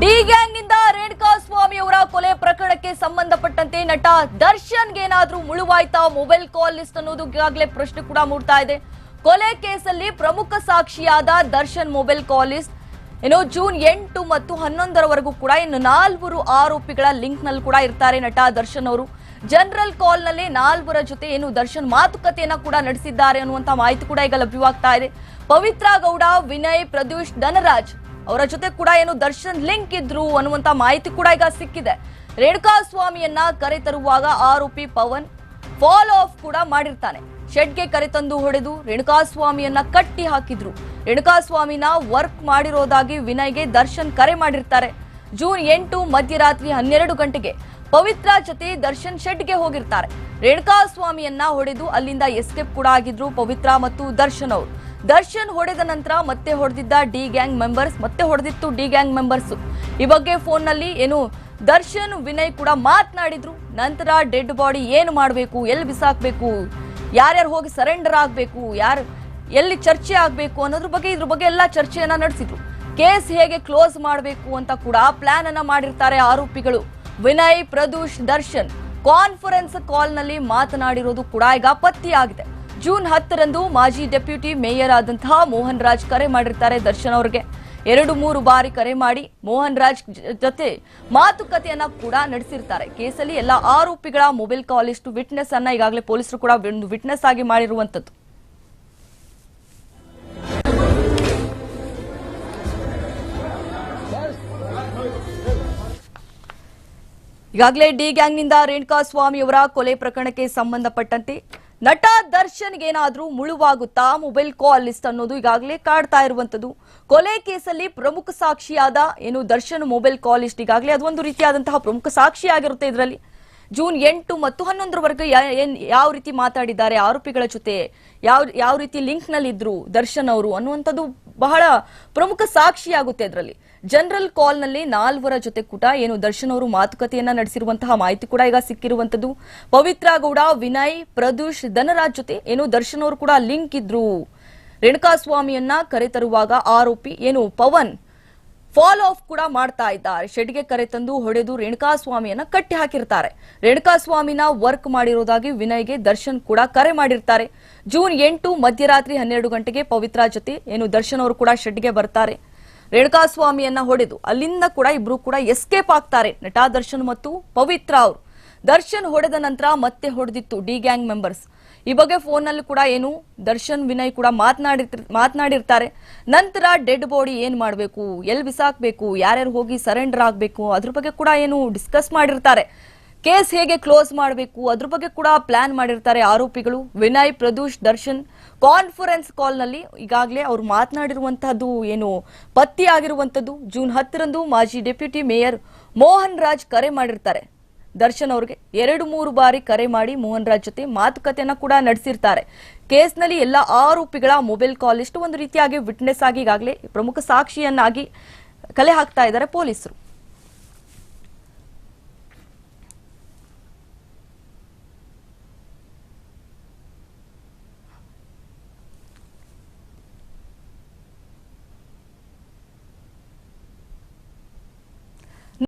D ಗ್ಯಾಂಗ್ನಿಂದ Renuka ಸ್ವಾಮಿ ಅವರ ಕೊಲೆ ಪ್ರಕರಣಕ್ಕೆ ಸಂಬಂಧಪಟ್ಟಂತೆ ನಟ ದರ್ಶನ್ಗೆ ಏನಾದ್ರೂ ಮುಳುವಾಯ್ತಾ ಮೊಬೈಲ್ ಕಾಲ್ ಲಿಸ್ಟ್ ಅನ್ನೋದು ಈಗಾಗಲೇ ಪ್ರಶ್ನೆ ಕೂಡ ಮೂಡ್ತಾ ಇದೆ. ಕೊಲೆ ಕೇಸಲ್ಲಿ ಪ್ರಮುಖ ಸಾಕ್ಷಿಯಾದ ದರ್ಶನ್ ಮೊಬೈಲ್ ಕಾಲ್ ಲಿಸ್ಟ್. ಏನೋ ಜೂನ್ ಎಂಟು ಮತ್ತು ಹನ್ನೊಂದರವರೆಗೂ ಕೂಡ ಇನ್ನು ನಾಲ್ವರು ಆರೋಪಿಗಳ ಲಿಂಕ್ನಲ್ಲಿ ಕೂಡ ಇರ್ತಾರೆ ನಟ ದರ್ಶನ್ ಅವರು. ಜನರಲ್ ಕಾಲ್ನಲ್ಲಿ ನಾಲ್ವರ ಜೊತೆ ಏನು ದರ್ಶನ್ ಮಾತುಕತೆಯನ್ನ ಕೂಡ ನಡೆಸಿದ್ದಾರೆ ಅನ್ನುವಂತ ಮಾಹಿತಿ ಕೂಡ ಈಗ ಲಭ್ಯವಾಗ್ತಾ ಇದೆ. ಪವಿತ್ರ ಗೌಡ, ವಿನಯ್, ಪ್ರದ್ಯೂಷ್, ಧನರಾಜ್ ಅವರ ಜೊತೆ ಕೂಡ ಏನು ದರ್ಶನ್ ಲಿಂಕ್ ಇದ್ರು ಅನ್ನುವಂತ ಮಾಹಿತಿ ಕೂಡ ಈಗ ಸಿಕ್ಕಿದೆ. ರೇಣುಕಾ ಸ್ವಾಮಿಯನ್ನ ಕರೆತರುವಾಗ ಆರೋಪಿ ಪವನ್ ಫಾಲೋ ಆಫ್ ಕೂಡ ಮಾಡಿರ್ತಾನೆ. ಶೆಡ್ಗೆ ಕರೆತಂದು ಹೊಡೆದು ರೇಣುಕಾ ಸ್ವಾಮಿಯನ್ನ ಕಟ್ಟಿ ಹಾಕಿದ್ರು. ರೇಣುಕಾ ಸ್ವಾಮಿನ ವರ್ಕ್ ಮಾಡಿರೋದಾಗಿ ವಿನಯ್ಗೆ ದರ್ಶನ್ ಕರೆ ಮಾಡಿರ್ತಾರೆ. ಜೂನ್ ಎಂಟು ಮಧ್ಯರಾತ್ರಿ ಹನ್ನೆರಡು ಗಂಟೆಗೆ ಪವಿತ್ರ ಜೊತೆ ದರ್ಶನ್ ಶೆಡ್ಗೆ ಹೋಗಿರ್ತಾರೆ. ರೇಣುಕಾ ಸ್ವಾಮಿಯನ್ನ ಹೊಡೆದು ಅಲ್ಲಿಂದ ಎಸ್ಕೇಪ್ ಕೂಡ ಆಗಿದ್ರು ಪವಿತ್ರ ಮತ್ತು ದರ್ಶನ್ ಅವರು. ದರ್ಶನ್ ಹೊಡೆದ ನಂತರ ಮತ್ತೆ ಹೊಡೆದಿದ್ದ ಡಿ ಗ್ಯಾಂಗ್ ಮೆಂಬರ್ಸ್, ಮತ್ತೆ ಹೊಡೆದಿತ್ತು ಡಿ ಗ್ಯಾಂಗ್ ಮೆಂಬರ್ಸ್. ಈ ಬಗ್ಗೆ ಫೋನ್ನಲ್ಲಿ ಏನು ದರ್ಶನ್, ವಿನಯ್ ಕೂಡ ಮಾತನಾಡಿದ್ರು. ನಂತರ ಡೆಡ್ ಬಾಡಿ ಏನು ಮಾಡಬೇಕು, ಎಲ್ಲಿ ಬಿಸಾಕ್ಬೇಕು, ಯಾರ್ಯಾರು ಹೋಗಿ ಸರೆಂಡರ್ ಆಗಬೇಕು, ಯಾರು, ಎಲ್ಲಿ ಚರ್ಚೆ ಆಗಬೇಕು ಅನ್ನೋದ್ರ ಬಗ್ಗೆ, ಇದ್ರ ಬಗ್ಗೆ ಎಲ್ಲ ಚರ್ಚೆಯನ್ನ ನಡೆಸಿದ್ರು. ಕೇಸ್ ಹೇಗೆ ಕ್ಲೋಸ್ ಮಾಡಬೇಕು ಅಂತ ಕೂಡ ಪ್ಲಾನ್ ಅನ್ನ ಮಾಡಿರ್ತಾರೆ ಆರೋಪಿಗಳು. ವಿನಯ್, ಪ್ರದೂಷ್, ದರ್ಶನ್. ಕಾನ್ಫರೆನ್ಸ್ ಕಾಲ್ನಲ್ಲಿ ಮಾತನಾಡಿರೋದು ಕೂಡ ಈಗ ಪತ್ತೆಯಾಗಿದೆ. ಜೂನ್ ಹತ್ತರಂದು ಮಾಜಿ ಡೆಪ್ಯೂಟಿ ಮೇಯರ್ ಆದಂತಹ ಮೋಹನ್ ರಾಜ್ ಕರೆ ಮಾಡಿರ್ತಾರೆ ದರ್ಶನ್ ಅವರಿಗೆ. ಎರಡು ಮೂರು ಬಾರಿ ಕರೆ ಮಾಡಿ ಮೋಹನ್ ರಾಜ್ ಜೊತೆ ಮಾತುಕತೆಯನ್ನ ಕೂಡ ನಡೆಸಿರ್ತಾರೆ. ಕೇಸಲ್ಲಿ ಎಲ್ಲ ಆರೋಪಿಗಳ ಮೊಬೈಲ್ ಕಾಲ್ ಇಷ್ಟು ವಿಟ್ನೆಸ್ ಅನ್ನ ಈಗಾಗಲೇ ಪೊಲೀಸರು ಕೂಡ ಒಂದು ವಿಟ್ನೆಸ್ ಆಗಿ ಮಾಡಿರುವಂತದ್ದು ಈಗಾಗಲೇ ಡಿ ಗ್ಯಾಂಗ್ನಿಂದ ರೇಣುಕಾ ಸ್ವಾಮಿ ಅವರ ಕೊಲೆ ಪ್ರಕರಣಕ್ಕೆ ಸಂಬಂಧಪಟ್ಟಂತೆ ನಟ ಏನಾದ್ರೂ ಮುಳುವಾಗುತ್ತಾ ಮೊಬೈಲ್ ಕಾಲ್ ಲಿಸ್ಟ್ ಅನ್ನೋದು ಈಗಾಗಲೇ ಕಾಡ್ತಾ ಇರುವಂತದ್ದು ಕೊಲೆ ಕೇಸಲ್ಲಿ ಪ್ರಮುಖ ಸಾಕ್ಷಿಯಾದ ಏನು ದರ್ಶನ್ ಮೊಬೈಲ್ ಕಾಲ್ ಲಿಸ್ಟ್ ಈಗಾಗಲೇ ಅದೊಂದು ರೀತಿಯಾದಂತಹ ಪ್ರಮುಖ ಸಾಕ್ಷಿಯಾಗಿರುತ್ತೆ ಇದರಲ್ಲಿ. ಜೂನ್ ಎಂಟು ಮತ್ತು ಹನ್ನೊಂದರವರೆಗೆ ಯಾವ ರೀತಿ ಮಾತಾಡಿದ್ದಾರೆ, ಆರೋಪಿಗಳ ಜೊತೆ ಯಾವ ಯಾವ ರೀತಿ ಲಿಂಕ್ನಲ್ಲಿ ಇದ್ರು ದರ್ಶನ್ ಅವರು ಅನ್ನುವಂಥದ್ದು ಬಹಳ ಪ್ರಮುಖ ಸಾಕ್ಷಿಯಾಗುತ್ತೆ ಇದರಲ್ಲಿ. ಜನರಲ್ ಕಾಲ್ನಲ್ಲಿ ನಾಲ್ವರ ಜೊತೆ ಕೂಡ ಏನು ದರ್ಶನ್ ಅವರು ಮಾತುಕತೆಯನ್ನ ನಡೆಸಿರುವಂತಹ ಮಾಹಿತಿ ಕೂಡ ಈಗ ಸಿಕ್ಕಿರುವಂತದ್ದು ಪವಿತ್ರ ಗೌಡ, ವಿನಯ್, ಪ್ರದೂಷ್, ಧನರಾಜ್ ಜೊತೆ ಏನು ದರ್ಶನ್ ಅವರು ಕೂಡ ಲಿಂಕ್ ಇದ್ರು. ರೇಣುಕಾ ಸ್ವಾಮಿಯನ್ನ ಕರೆತರುವಾಗ ಆರೋಪಿ ಏನು ಪವನ್ ಫಾಲೋ ಆಫ್ ಕೂಡ ಮಾಡ್ತಾ ಇದ್ದಾರೆ. ಶೆಡ್ಗೆ ಕರೆತಂದು ಹೊಡೆದು ರೇಣುಕಾ ಸ್ವಾಮಿಯನ್ನ ಕಟ್ಟಿ ಹಾಕಿರ್ತಾರೆ. ರೇಣುಕಾಸ್ವಾಮಿನ ವರ್ಕ್ ಮಾಡಿರೋದಾಗಿ ವಿನಯ್ಗೆ ದರ್ಶನ್ ಕೂಡ ಕರೆ ಮಾಡಿರ್ತಾರೆ. ಜೂನ್ ಎಂಟು ಮಧ್ಯರಾತ್ರಿ ಹನ್ನೆರಡು ಗಂಟೆಗೆ ಪವಿತ್ರ ಜೊತೆ ಏನು ದರ್ಶನ್ ಅವರು ಕೂಡ ಶೆಡ್ಗೆ ಬರ್ತಾರೆ. ರೇಣುಕಾ ಸ್ವಾಮಿಯನ್ನ ಹೊಡೆದು ಅಲ್ಲಿಂದ ಕೂಡ ಇಬ್ರು ಕೂಡ ಎಸ್ಕೇಪ್ ಆಗ್ತಾರೆ. ನಟ ದರ್ಶನ್ ಮತ್ತು ಪವಿತ್ರ ಅವರು. ದರ್ಶನ್ ಹೊಡೆದ ನಂತರ ಮತ್ತೆ ಹೊಡೆದಿತ್ತು ಡಿ ಗ್ಯಾಂಗ್ ಮೆಂಬರ್ಸ್ ಈ ಬಗ್ಗೆ ಫೋನ್ನಲ್ಲಿ ಕೂಡ ಏನು ದರ್ಶನ್ ವಿನಯ್ ಕೂಡ ಮಾತನಾಡಿ ಮಾತನಾಡಿರ್ತಾರೆ. ನಂತರ ಡೆಡ್ ಬಾಡಿ ಏನ್ ಮಾಡಬೇಕು? ಎಲ್ಲಿ ಬಿಸಾಕ್ಬೇಕು? ಯಾರ್ಯಾರು ಹೋಗಿ ಸರೆಂಡರ್ ಆಗಬೇಕು? ಅದ್ರ ಬಗ್ಗೆ ಕೂಡ ಏನು ಡಿಸ್ಕಸ್ ಮಾಡಿರ್ತಾರೆ. ಕೇಸ್ ಹೇಗೆ ಕ್ಲೋಸ್ ಮಾಡಬೇಕು? ಅದ್ರ ಬಗ್ಗೆ ಕೂಡ ಪ್ಲಾನ್ ಮಾಡಿರ್ತಾರೆ ಆರೋಪಿಗಳು. ವಿನಯ್, ಪ್ರದೂಷ್, ದರ್ಶನ್. ಕಾನ್ಫರೆನ್ಸ್ ಕಾಲ್ನಲ್ಲಿ ಈಗಾಗಲೇ ಅವರು ಮಾತನಾಡಿರುವಂತಹದ್ದು ಏನು? ಪತ್ತಿಯಾಗಿರುವಂತದ್ದು ಜೂನ್ ಹತ್ತರಂದು ಮಾಜಿ ಡೆಪ್ಯೂಟಿ ಮೇಯರ್ ಮೋಹನ್ ರಾಜ್ ಕರೆ ಮಾಡಿರ್ತಾರೆ. ದರ್ಶನ್ ಅವರಿಗೆ ಎರಡು ಮೂರು ಬಾರಿ ಕರೆ ಮಾಡಿ ಮೋಹನ್ ರಾಜ್ ಜೊತೆ ಮಾತುಕತೆಯನ್ನ ಕೂಡ ನಡೆಸಿರ್ತಾರೆ. ಕೇಸ್ನಲ್ಲಿ ಎಲ್ಲ ಆರೋಪಿಗಳ ಮೊಬೈಲ್ ಕಾಲ್ ಇಷ್ಟು ಒಂದು ರೀತಿಯಾಗಿ ವಿಟ್ನೆಸ್ ಆಗಿ ಈಗಾಗಲೇ ಪ್ರಮುಖ ಸಾಕ್ಷಿಯನ್ನಾಗಿ ಕಲೆ ಹಾಕ್ತಾ ಇದ್ದಾರೆ ಪೊಲೀಸರು.